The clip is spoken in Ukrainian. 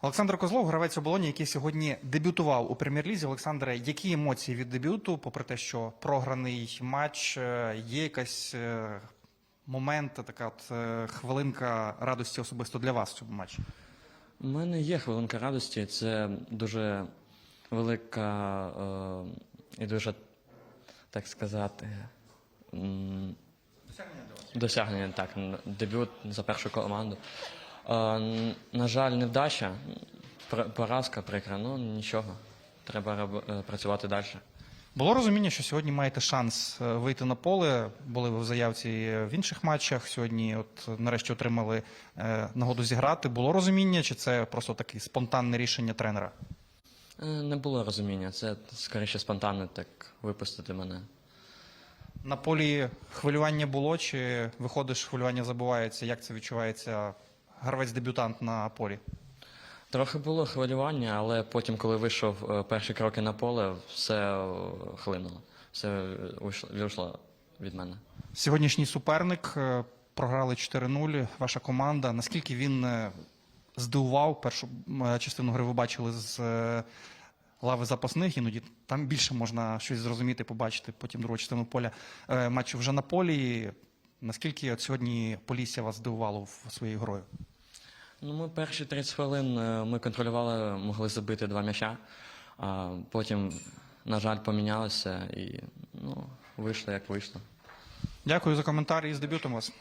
Олександр Козлов, гравець оболоні, який сьогодні дебютував у прем'єр-лізі. Олександре, які емоції від дебюту, попри те, що програний матч, е, є якась е, момент, така от е, хвилинка радості особисто для вас в цьому матчі? У мене є хвилинка радості. Це дуже велика е, і дуже, так сказати, м, досягнення, так, дебют за першу команду. Е, на жаль, невдача, поразка прикра, ну нічого. Треба е, працювати далі. Було розуміння, що сьогодні маєте шанс е, вийти на поле. Були ви в заявці в інших матчах. Сьогодні, от нарешті, отримали нагоду зіграти. Було розуміння, чи це просто таке спонтанне рішення тренера? Не було розуміння, це скоріше спонтанно так випустити мене. На полі хвилювання було, чи виходиш, хвилювання забувається? Як це відчувається гравець-дебютант на полі? Трохи було хвилювання, але потім, коли вийшов е, перші кроки на поле, все е, хлинуло, все е, вийшло, від мене. Сьогоднішній суперник програли 4-0. Ваша команда. Наскільки він здивував? Першу частину гри ви бачили з лави запасних, іноді там більше можна щось зрозуміти, побачити. Потім другу частину поля матчу вже на полі. Наскільки от сьогодні Полісся вас здивувало своєю грою? Ну, ми перші 30 хвилин е, ми контролювали, могли забити два м'яча, а потім, на жаль, помінялося і ну, вийшло як вийшло. Дякую за коментар і з дебютом вас.